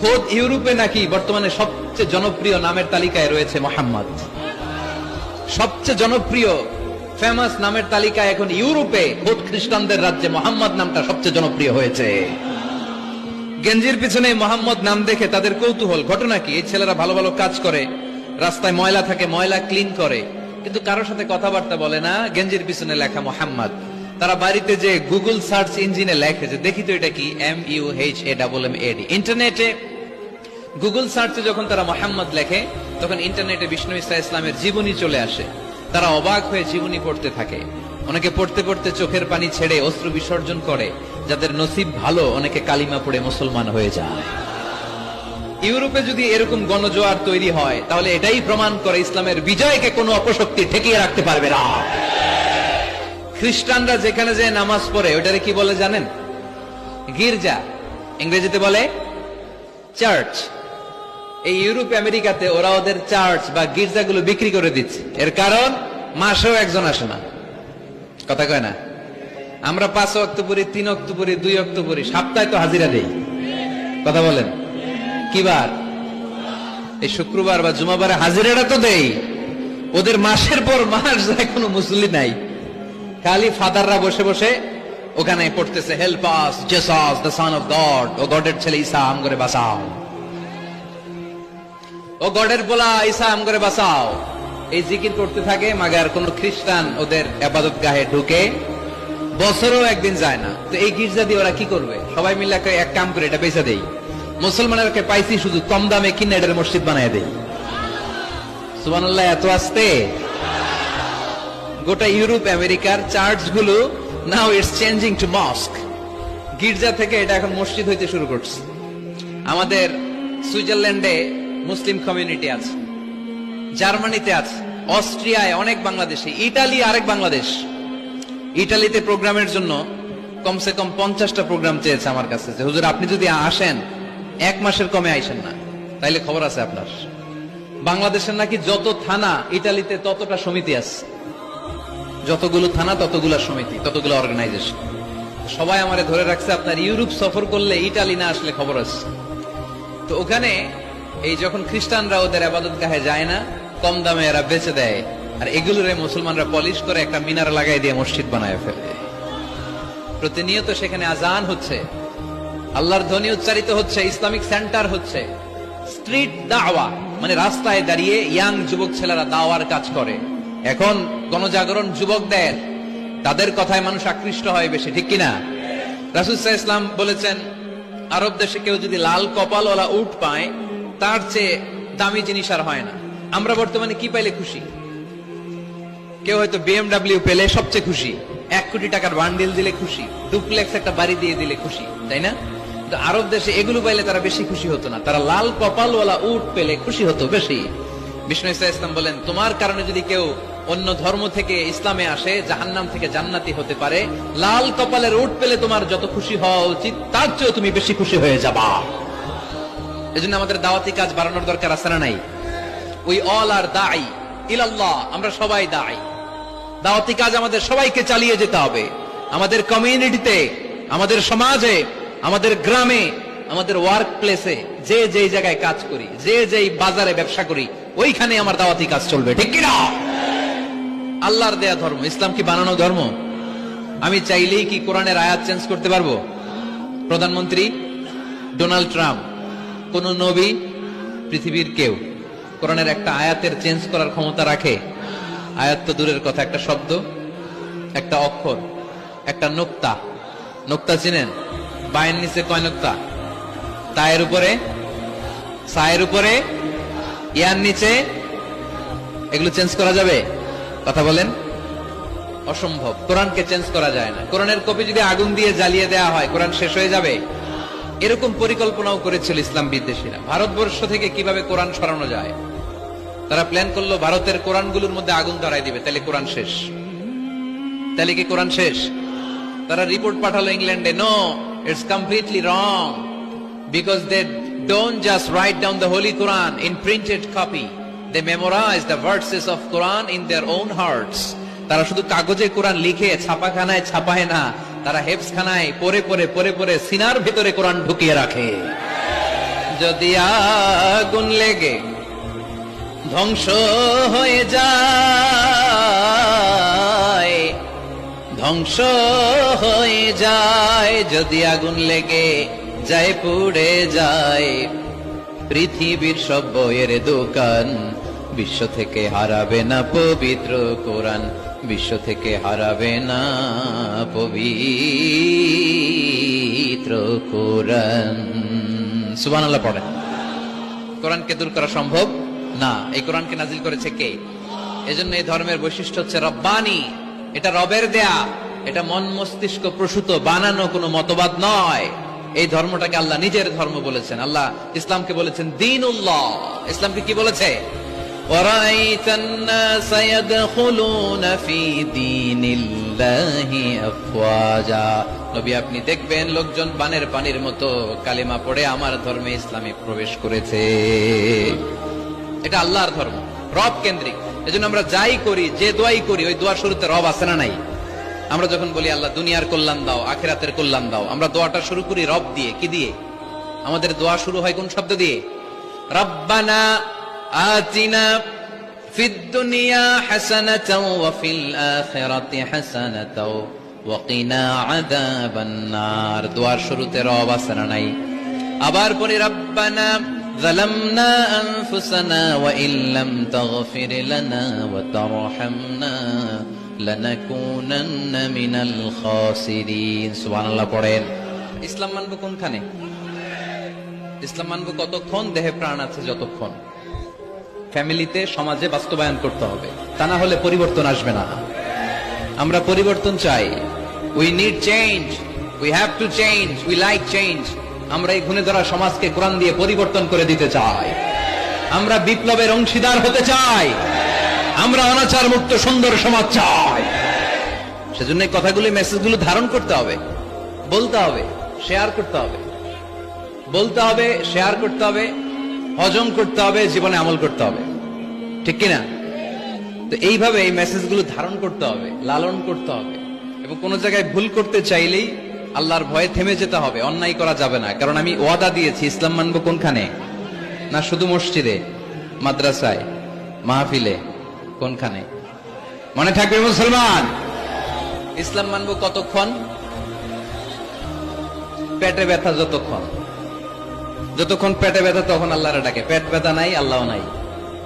খোদ ইউরোপে নাকি বর্তমানে সবচেয়ে জনপ্রিয় নামের তালিকায় রয়েছে মোহাম্মদ। সবচেয়ে জনপ্রিয় ফেমাস নামের তালিকায় এখন ইউরোপে খোদ খ্রিস্টানদের রাজ্যে মোহাম্মদ নামটা সবচেয়ে জনপ্রিয় হয়েছে। গেঞ্জির পিছনে মোহাম্মদ নাম দেখে তাদের কৌতূহল। ঘটনা কি? এই ছেলেরা ভালো ভালো কাজ করে, রাস্তায় ময়লা থাকে, ময়লা ক্লিন করে। কিন্তু কারোর সাথে কথাবার্তা বলে না, গেঞ্জির পিছনে লেখা মোহাম্মদ। তারা বাড়িতে যে গুগল সার্চ ইঞ্জিনে লেখে যে, দেখি তো এটা কি? M U H A double M A D ইন্টারনেটে গুগল সার্চে যখন তারা মোহাম্মদ লেখে, তখন ইন্টারনেটে বিষ্ণু ইসা ইসলামের জীবনী চলে আসে। তারা অবাক হয়ে জীবনী পড়তে থাকে। অনেকে পড়তে পড়তে চোখের পানি ছেড়ে অস্ত্র বিসর্জন করে, যাদের নসিব ভালো, অনেকে কালিমা পড়ে মুসলমান হয়ে যায়। ইউরোপে যদি এরকম গণজোয়ার তৈরি হয়, তাহলে এটাই প্রমাণ করে ইসলামের বিজয়কে কোনো অপশক্তি ঠেকিয়ে রাখতে পারবে না। খ্রিস্টানরা যেখানে যে নামাজ পড়ে ওটারে কি বলে জানেন? গির্জা। ইংরেজিতে বলে চার্চ। এই ইউরোপ, আমেরিকাতে ওরা ওদের চার্চ বা গির্জাগুলো বিক্রি করে দিচ্ছে। এর কারণ, মাসেও একজন আসে না। কথা কয় না? আমরা পাঁচ অক্টোবরই তিন অক্টোবরই দুই অক্টোবরই সপ্তাহে তো হাজিরা দেই। কথা বলেন। কি বার? এই শুক্রবার বা জুমাবারে হাজিরাটা তো দেই। ওদের মাসের পর মাস যায়, কোনো মুসলি নাই। খালি ফাদাররা বসে বসে ওখানে পড়তেছে help us Jesus the son of God ও গডের ছেলে ঈসা আম করে বাঁচাও। ও গডের বলা ঈসা আম করে বাঁচাও। এই জিকির করতে থাকে, মাগার কোন খ্রিস্টান ওদের আবাদত গাহে ঢুকে, বছরও একদিন যায় না। তো এই গির্জা দিয়ে ওরা কি করবে? সবাই মিলে এক কাম করে এটা বেচা দেই। মুসলমানেরকে পাইছি শুধু কম দামে কিনে এটার মসজিদ বানায় দেই। সুবহানাল্লাহ, এত আসতে? গোটা ইউরোপ, আমেরিকার চার্চগুলো now it's changing to mosque গির্জা থেকে এটা এখন মসজিদ হইতে শুরু করছে। আমাদের সুইজারল্যান্ডে মুসলিম কমিউনিটি আছে, জার্মানিতে আছে, অস্ট্রিয়ায় অনেক বাংলাদেশি, ইটালি আরেক বাংলাদেশ। ইটালিতে প্রোগ্রামের জন্য কমসে কম পঞ্চাশটা প্রোগ্রাম চেয়েছে আমার কাছে যে, হুজুর, আপনি যদি আসেন, এক মাসের কমে আইসেন না। তাইলে খবর আছে আপনার। বাংলাদেশের নাকি যত থানা ইটালিতে ততটা সমিতি আছে। যতগুলো থানা, ততগুলো সমিতি, ততগুলো অর্গানাইজেশন সবাই আমারে ধরে রাখছে, আপনার ইউরোপ সফর করলে ইটালি না আসলে খবর আছে। তো ওখানে এই যখন খ্রিস্টানরা ওদের আবাদত গাহে যায় না, কম দামে এরা বেচে দেয়। আর এগুলোরে মুসলমানরা পলিশ করে একটা মিনার লাগাই দিয়ে মসজিদ বানায় ফেলে। প্রতিনিয়ত সেখানে আজান হচ্ছে। আল্লাহর ধ্বনি উচ্চারিত হচ্ছে, ইসলামিক সেন্টার হচ্ছে। স্ট্রিট দাওয়া মানে রাস্তায় দাঁড়িয়ে ইয়াং যুবক ছেলেরা দাওয়ার কাজ করে। এখন গণজাগরণ যুবকদের, তাদের কথায় মানুষ আকৃষ্ট হয় বেশি, ঠিক কিনা? রাসুসাহ ইসলাম বলেছেন, আরব দেশে কেউ যদি লাল কপালওয়ালা উট পায়, তার চেয়ে দামি জিনিস আর হয় না। আমরা বর্তমানে কি পাইলে খুশি? কেউ হয়তো বিএমডাব্লিউ পেলে সবচেয়ে খুশি, এক কোটি টাকার বান্ডিল দিলে খুশি, ডুপ্লেক্স একটা বাড়ি দিয়ে দিলে খুশি, তাই না? আরব দেশে এগুলো পাইলে তারা বেশি খুশি হতো না, তারা লাল কপালওয়ালা উট পেলে খুশি হতো বেশি। বিষ্ণু ইসলাম বলেন, তোমার কারণে যদি কেউ অন্য ধর্ম থেকে ইসলামে আসে, জাহান্নাম থেকে জান্নাতি হতে পারে। লাল কপালের উট পেলে তোমার যত খুশি হওয়া উচিত, তার চেয়েও তুমি বেশি খুশি হয়ে যাবা। এজন্য আমাদের দাওয়াতি কাজ বাড়ানোর দরকার আছে না নাই? উই অল আর দাই ইলাল্লাহ আমরা সবাই দাই দাওয়াতি কাজ আমাদের সবাইকে চালিয়ে যেতে হবে। আমাদের কমিউনিটিতে আমাদের সমাজে, আমাদের গ্রামে, আমাদের ওয়ার্ক প্লেসে যে যেই জায়গায় কাজ করি, যে যেই বাজারে ব্যবসা করি, ওইখানে আমার দাওয়াতি কাজ চলবে, ঠিক কিনা? আল্লাহর দেয়া ধর্ম। ইসলাম কি বানানো ধর্ম? আমি চাইলেই কি কোরআনের আয়াত চেঞ্জ করতে পারব? প্রধানমন্ত্রী ডোনাল্ড ট্রাম্প, কোন নবী পৃথিবীর কেউ কোরআনের একটা আয়াতের চেঞ্জ করার ক্ষমতা রাখে? আয়াত তো দূরের কথা, একটা শব্দ, একটা অক্ষর, একটা নোক্তা। নোক্তা চিনেন? বায়ের নিচে কয় নোক্তা? তায়ের উপরে? সায়ের উপরে? ইয়ার নিচে? এগুলো চেঞ্জ করা যাবে? কথা বলেন? অসম্ভব। কোরআনকে চেঞ্জ করা যায় না। কোরআনের কপি যদি আগুন দিয়ে জ্বালিয়ে দেওয়া হয়, কোরআন শেষ হয়ে যাবে? এরকম পরিকল্পনাও করেছিল ইসলাম বিদ্বেষীরা। ভারতবর্ষ থেকে কীভাবে কোরআন সরানো যায়? তারা প্ল্যান করল ভারতের কোরআনগুলোর মধ্যে আগুন ধরাই দিবে। তাহলে কোরআন শেষ। তাহলে কি কোরআন শেষ? তারা রিপোর্ট পাঠালো ইংল্যান্ডে no it's completely wrong because they don't just write down the holy Quran in printed copy they memorise the verses of Quran in their own hearts তারা শুধু কাগজে কোরআন লিখে, ছাপাখানায় ছাপায় না, তারা হেফস খানায় পরে পরে পরে পরে সিনার ভিতরে কোরআন ঢুকিয়ে রাখে। যদি আগুন লেগে ধ্বংস হয়ে যায়, ধ্বংস হয়ে যায়, যদি আগুন লেগে যায়, পুড়ে যায়, পৃথিবীর সব বইয়ের দোকান বিশ্ব থেকে হারাবে না পবিত্র কোরআন। বিশ্ব থেকে হারাবে না পবিত্র কোরআন। সুবান আল্লাহ পড়েন। কোরআনকে দূর করা সম্ভব? না। এই কোরআনকে নাজিল করেছে কে? এজন্য এই ধর্মের বৈশিষ্ট্য হচ্ছে রব্বানি। এটা রবের দেয়া। এটা মন মস্তিষ্ক প্রসূত, বানানো কোনো মতবাদ নয়। এই ধর্মটাকে আল্লাহ নিজের ধর্ম বলেছেন। আল্লাহ ইসলামকে বলেছেন দিন উল্লাহ ইসলামকে কি বলেছে? وَرَأَيْتَ النَّاسَ يَدْخُلُونَ فِي دِينِ اللَّهِ أَفْوَاجًا নবী আপনি দেখবেন লোকজন বানের পানির মতো কালিমা পড়ে আমার ধর্মে ইসলামে প্রবেশ করেছে এটা আল্লাহর ধর্ম রব কেন্দ্রিক এজন্য আমরা যাই করি যে দোয়াই করি ওই দোয়ার শুরুতে রব আছে না নাই আমরা যখন বলি আল্লাহ দুনিয়ার কল্যাণ দাও আখেরাতের কল্যাণ দাও আমরা দোয়াটা শুরু করি রব দিয়ে কি দিয়ে আমাদের দোয়া শুরু হয় কোন শব্দ দিয়ে রব্বানা আতিনা ফিদ দুনিয়া হাসানাতাও ওয়া ফিল আখিরাতি হাসানাতাও ওয়া কিনা আযাবান নার দোয়ার শুরুতে রব আছে না নাই আবার পরে রব্বানা ظلمنا أنفسنا وإن لم تغفر لنا وترحمنا لنكونن من الخاسرين سبحان الله পড়েন ইসলাম মানবো কোনখানে ইসলাম মানবো কতক্ষণ দেহে প্রাণ আছে যতক্ষণ ফ্যামিলিতে সমাজে বাস্তবায়ন করতে হবে। তা না হলে পরিবর্তন আসবে না। আমরা পরিবর্তন চাই। We need change we have to change we like change আমরা এই ঘুণে ধরা সমাজকে কোরআন দিয়ে পরিবর্তন করে দিতে চাই। আমরা বিপ্লবের অংশীদার হতে চাই। আমরা অনাচার মুক্ত সুন্দর সমাজ চাই। সেজন্য এই কথাগুলি, মেসেজগুলো ধারণ করতে হবে। বলতে হবে শেয়ার করতে হবে। বলতে হবে শেয়ার করতে হবে। হজম করতে হবে, জীবনে আমল করতে হবে। ঠিক কিনা? তো এইভাবে এই মেসেজগুলো ধারণ করতে হবে, লালন করতে হবে। এবং কোন জায়গায় ভুল করতে চাইলেই আল্লাহর ভয়ে থেমে যেতে হবে, অন্যায় করা যাবে না। কারণ আমি ওয়াদা দিয়েছি, ইসলাম মানব কোনখানে? না শুধু মসজিদে, মাদ্রাসায়, মাহফিলে, কোনখানে? মনে থাকবে মুসলমান? ইসলাম মানব কতক্ষণ? পেটে ব্যথা যতক্ষণ? যতক্ষণ পেটে ব্যথা তখন আল্লাহরে ডাকে। পেট ব্যথা নাই আল্লাহ নাই।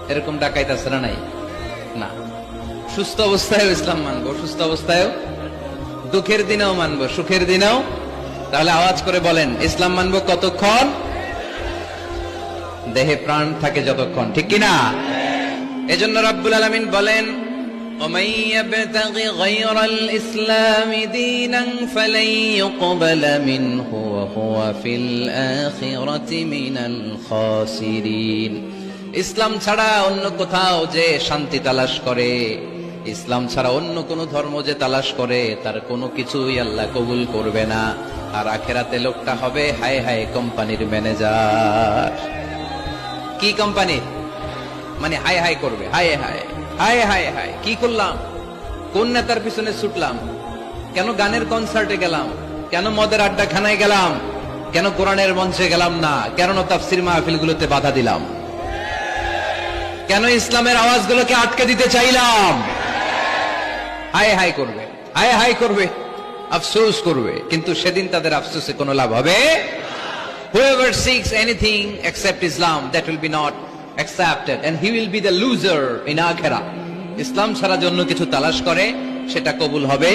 এরকম ডাকাইতেছে না নাই? না। সুস্থ অবস্থায় ইসলাম মানবো, সুস্থ অবস্থায়ও দুঃখের দিনেও মানবো, সুখের দিনেও। তাহলে আওয়াজ করে বলেন, ইসলাম মানবো কতক্ষণ? দেহে প্রাণ থাকে যতক্ষণ, ঠিক কিনা? এজন্য রাব্বুল আলামিন বলেন ومن يبتغ غير الإسلام دينا فلن يقبل منه وهو في الآخرة من الخاسرين ইসলাম ছাড়া অন্য কোথাও যে শান্তি তালাশ করে ইসলাম ছাড়া অন্য কোন ধর্ম যে তালাশ করে তার কোনো কিছুই আল্লাহ কবুল করবে না আর আখেরাতে লোকটা হবে হায় হায় কোম্পানির ম্যানেজার কি কোম্পানি মানে হায় হায় করবে হায় হায় হায় হায় হায় কি করলাম? কোন নেতার পিছনে ছুটলাম। কেন গানের কনসার্টে গেলাম? কেন মদের আড্ডা খানায় গেলাম? কেন কোরআনের মঞ্চে গেলাম না? কেন তাফসির মাহফিলগুলোতে বাধা দিলাম? কেন ইসলামের আওয়াজগুলোকে আটকে দিতে চাইলাম? হায় হায় করবে হায় হায় করবে আফসোস করবে। কিন্তু সেদিন তাদের আফসোসে কোনো লাভ হবে? Whoever seeks anything except Islam, that will be not accepted, and he will be the loser in akhirah. ইসলাম ছাড়া জন্য কিছু তালাশ করে সেটা কবুল হবে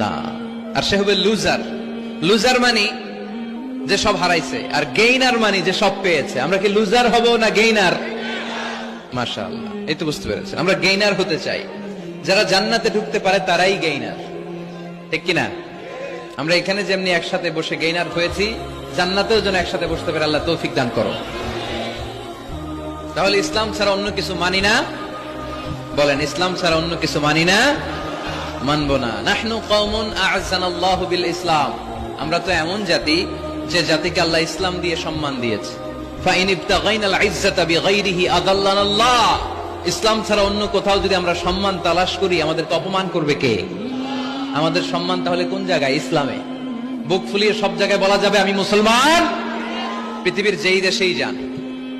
না। আর সে হবে লুজার লুজার মানে যে সব হারাইছে আর গেইনার মানে যে সব পেয়েছে। আমরা কি লুজার হব না গেইনার মাশাআল্লাহ এই তো বুঝতে পেরেছেন আমরা গেইনার হতে চাই। যারা জান্নাতে ঢুকতে পারে তারাই গেইনার ঠিক কিনা? আমরা এখানে যেমনি একসাথে বসে গেইনার হয়েছি জান্নাতেও যেন একসাথে বসতে পারে আল্লাহ তৌফিক দান করো। তাহলে ইসলাম ছাড়া অন্য কিছু মানি না। বলেন, ইসলাম ছাড়া অন্য কিছু মানি না, মানবো না। ইসলাম। আমরা তো এমন জাতি যে জাতিকে আল্লাহ ইসলাম দিয়ে সম্মান দিয়েছে। ইসলাম ছাড়া অন্য কোথাও যদি আমরা সম্মান তালাশ করি, আমাদেরকে অপমান করবে কে? আমাদের সম্মান তাহলে কোন জায়গায়? ইসলামে। বুক ফুলিয়ে সব জায়গায় বলা যাবে, আমি মুসলমান? পৃথিবীর যেই দেশেই যান।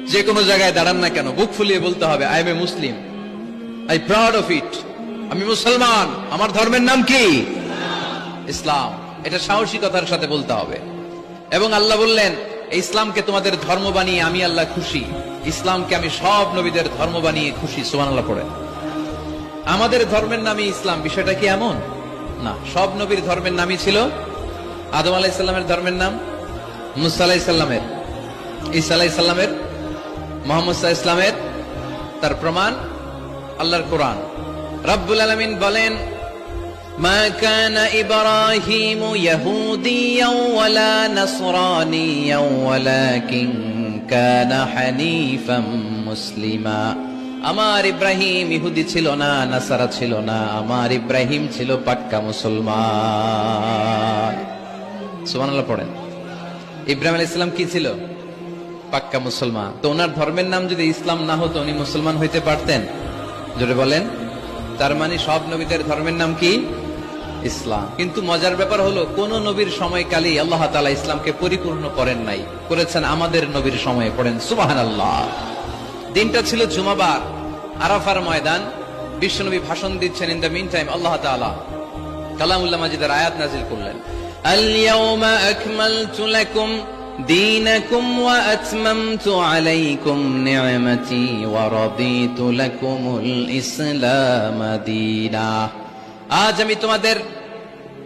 যে কোনো জায়গায় দাঁড়ান না কেন। বুক ফুলিয়ে বলতে হবে I am a Muslim I proud of it আমি মুসলমান। আমার ধর্মের নাম কি? ইসলাম। এটা সাহসিকতার সাথে বলতে হবে। এবং আল্লাহ বললেন ইসলামকে তোমাদের ধর্ম বানিয়ে আমি আল্লাহ খুশি। ইসলামকে আমি সব নবীদের ধর্ম বানিয়ে খুশি। সুমান আল্লাহ পড়ে। আমাদের ধর্মের নামই ইসলাম। বিষয়টা কি এমন? না, সব নবীর ধর্মের নামই ছিল আদম আলাইসাল্লামের ধর্মের নাম, মুসা আলাইসাল্লামের ঈসা আলাইসাল্লামের মোহাম্মদ সাহা ইসলামের তার প্রমাণ আল্লাহর কোরআন রব্বুল আলমিন বলেন ما كان إبراهيم يهوديا ولا نصرانيا ولكن كان حنيفا مسلما আমার ইব্রাহিম ইহুদি ছিল না নাসারা ছিল না আমার ইব্রাহিম ছিল পাক্কা মুসলমান সুবহানাল্লাহ পড়েন ইব্রাহিম আলাইহিস সালাম কি ছিল পাক্কা মুসলমান। তো ওনার ধর্মের নাম যদি ইসলাম না হতো, উনি মুসলমান হইতে পারতেন? জোরে বলেন। তার মানে সব নবীদের ধর্মের নাম কি? ইসলাম। কিন্তু মজার ব্যাপার হলো, কোন নবীর সময়কালেই আল্লাহ তালা ইসলামকে পরিপূর্ণ করেন নাই। করেছেন আমাদের নবীর সময়ে, পড়েন সুবাহান আল্লাহ দিনটা ছিল জুমাবার, আরাফার ময়দান। বিশ্বনবী ভাষণ দিচ্ছেন ইন দ্য মিন টাইম আল্লাহ তালা কালামুল্লাহ মাজিদের আয়াত নাজিল করলেন। আল دينكم وأتممت عليكم نعمتي ورضيت لكم الإسلام دينا আজ আমি তোমাদের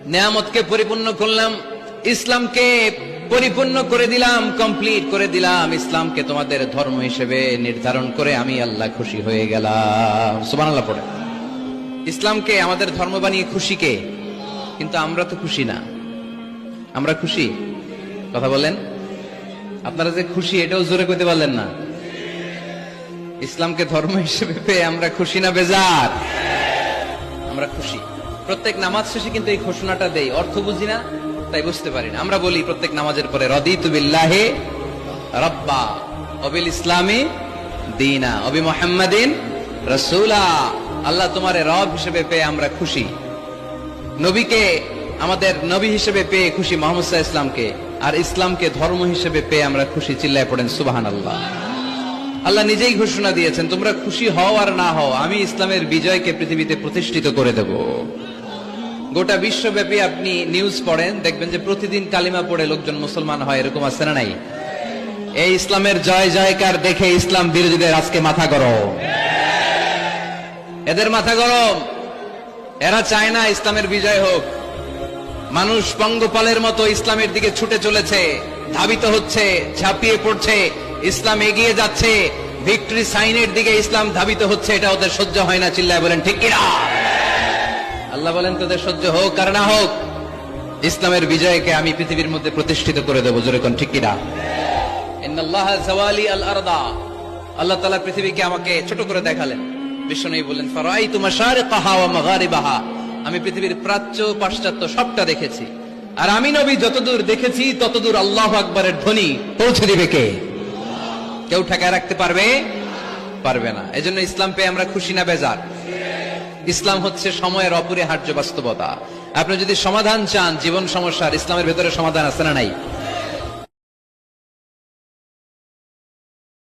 নিয়ামতকে পরিপূর্ণ করলাম ইসলামকে পরিপূর্ণ করে দিলাম কমপ্লিট করে দিলাম ইসলামকে তোমাদের ধর্ম হিসেবে নির্ধারণ করে আমি আল্লাহ খুশি হয়ে গেলাম সুবহানাল্লাহ পড়ে ইসলামকে আমাদের ধর্ম বানিয়ে খুশি কে কিন্তু আমরা তো খুশি না আমরা খুশি কথা বলেন আপনারা যে খুশি, এটাও জোরে করতে পারলেন না। ইসলামকে ধর্ম হিসেবে পেয়ে আমরা খুশি না, বেজার? আমরা খুশি। প্রত্যেক নামাজ শেষে কিন্তু এই ঘোষণাটা দেই। অর্থ বুঝি না, তাই বুঝতে পারি না। আমরা বলি, প্রত্যেক নামাজের পরে, রদিতু বিল্লাহে রব্বা। অবিল ইসলামী দিনা, অবি মোহাম্মদিন রসুলা। আল্লাহ তোমার রব হিসেবে পেয়ে আমরা খুশি। নবীকে, আমাদের নবী হিসেবে পেয়ে খুশি মোহাম্মদ ইসলামকে আর ইসলামকে ধর্ম হিসেবে পেয়ে আমরা খুশি, চিল্লায় পড়েন সুবাহান আল্লাহ আল্লাহ নিজেই ঘোষণা দিয়েছেন, তোমরা খুশি হও আর না হও, আমি ইসলামের বিজয়কে পৃথিবীতে প্রতিষ্ঠিত করে দেব। গোটা বিশ্বব্যাপী আপনি নিউজ পড়েন, দেখবেন যে প্রতিদিন কালিমা পড়ে লোকজন মুসলমান হয়, এরকম আছে না নাই? এই ইসলামের জয় জয়কার দেখে ইসলাম বিরোধীদের আজকে মাথা গরম। এদের মাথা গরম। এরা চায় না ইসলামের বিজয় হোক। মানুষ পঙ্গপালের মতো ইসলামের দিকে ছুটে চলেছে। ধাবিত হচ্ছে, ঝাঁপিয়ে পড়ছে, ইসলাম এগিয়ে যাচ্ছে। ভিক্টরি সাইনের দিকে ইসলাম ধাবিত হচ্ছে, এটা ওদের সহ্য হয় না, চিল্লায় বলেন, ঠিক কিনা? আল্লাহ বলেন, তোদের সহ্য হোক আর না হোক, ইসলামের বিজয়কে আমি পৃথিবীর মধ্যে প্রতিষ্ঠিত করে দেবো, জোরে কোন, ঠিক কিনা? আল্লাহ তাআলা পৃথিবীকে আমাকে ছোট করে দেখালেন। বিশ্বনবী বললেন, ফারাইতু মাশারিকাহা ওয়া মাগারিবাহা। আমি পৃথিবীর প্রাচ্য, পাশ্চাত্য সবটা দেখেছি। আর আমি নবী, যতদূর দেখেছি, ততদূর আল্লাহ আকবরের ধ্বনি পৌঁছে দিবে কে? কেউ ঠেকায় রাখতে পারবে? পারবে না। এজন্য ইসলাম পেয়ে আমরা খুশি না বেজার। ইসলাম হচ্ছে সময়ের অপরিহার্য বাস্তবতা। আপনি যদি সমাধান চান, জীবন সমস্যার ইসলামের ভেতরে সমাধান আছে না নাই?